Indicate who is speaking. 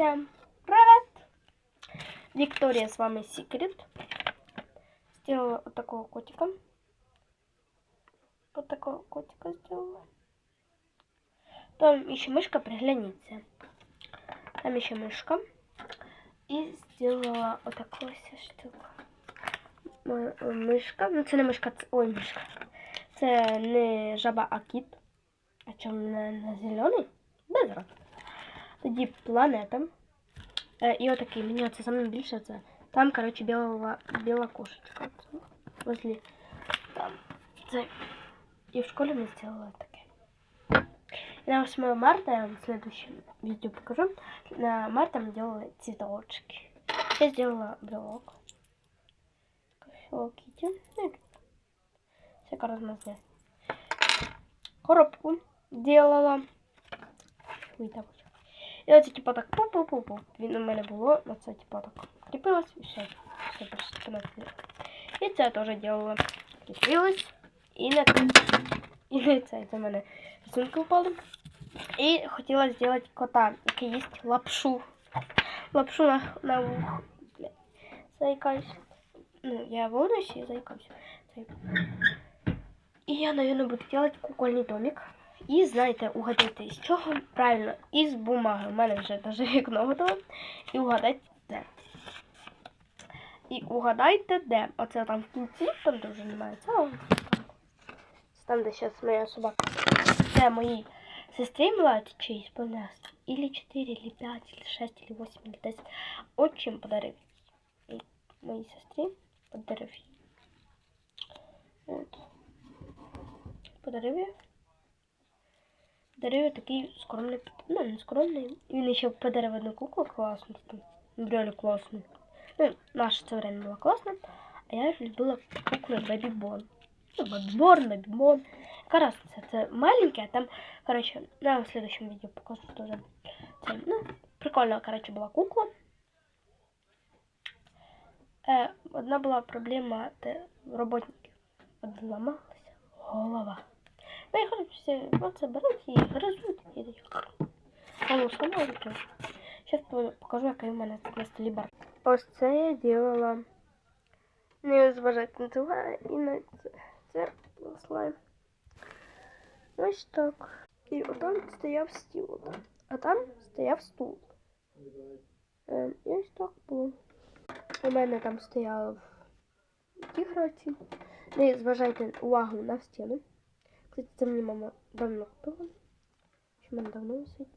Speaker 1: Всем привет! Виктория с вами Секрет. Сделала вот такого котика. Вот такого котика сделала. Там еще мышка, пригляните. Там еще мышка. И сделала вот такую штуку. Мишка. Ну це не мишка, це... ой, мишка. Це не жаба, а кіт. А чому не, не зелений? Без разу. Тоді планета. Е, і отакий. Мені оце саме більше це. Там, коротше, біла, біла кошечка. Це Возле там. Це. І в школі ми зробили таке. И на 8 марта, я вам в следующем видео покажу, на марта мы делали цветочки. Я сделала брелок. Hello Kitty. Ну, и Всяко размазня. Коробку делала. Ой, так ось. І оце типа так пу-пу-пу-пу. Він у мене було, оце типа так кріпилось і все. Все просто І це теж делала. Кріпилось. І на це. І на це. Це в мене рисунки впали. І хотіла зробити кота, який їсть лапшу. Лапшу на, на вух. Бля. Заикаюсь. Ну, я волнуюсь и заикаюсь. И я, наверное, буду делать кукольный домик. І знаєте, угадайте, з чого правильно, із бумаги. У мене вже даже вікно готове. І угадайте де. І угадайте де. Оце там в кінці, там де немає цього. Там, де зараз моя собака. Це моїй сестрі младшей исполнялось. Или 4, или 5, или 6, или 8, или 10. Отчим подарив. Моїй сестрі подарив їй. От. Подарив я. Я такий скромний, ну не скромний. Він ще подарив одну куклу класну. Реально класну. Ну, наша це время була класна. А я любила куклу Бебі Бон. Ну, Бебі Борн, Бебі Бон. Яка разниця? Це маленьке, а там, короче, я в следующем видео покажу тоже. Це, ну, прикольна, короче, була кукла. Е, одна була проблема де роботників. Одламалася голова. Ну ходять всі, оце беруть і гризуть і дають. Голову сломали. Покажу, який у мене тут на столі бар. Ось я делала. Не зважати на це і на це. Це слайм. Ось так. І отам стояв стіл. А там стояв стул. І ось так було. У мене там стояв ті граці. Не зважайте увагу на стіну. Кстати, це мені мама давно купила. Що в мене давно висить.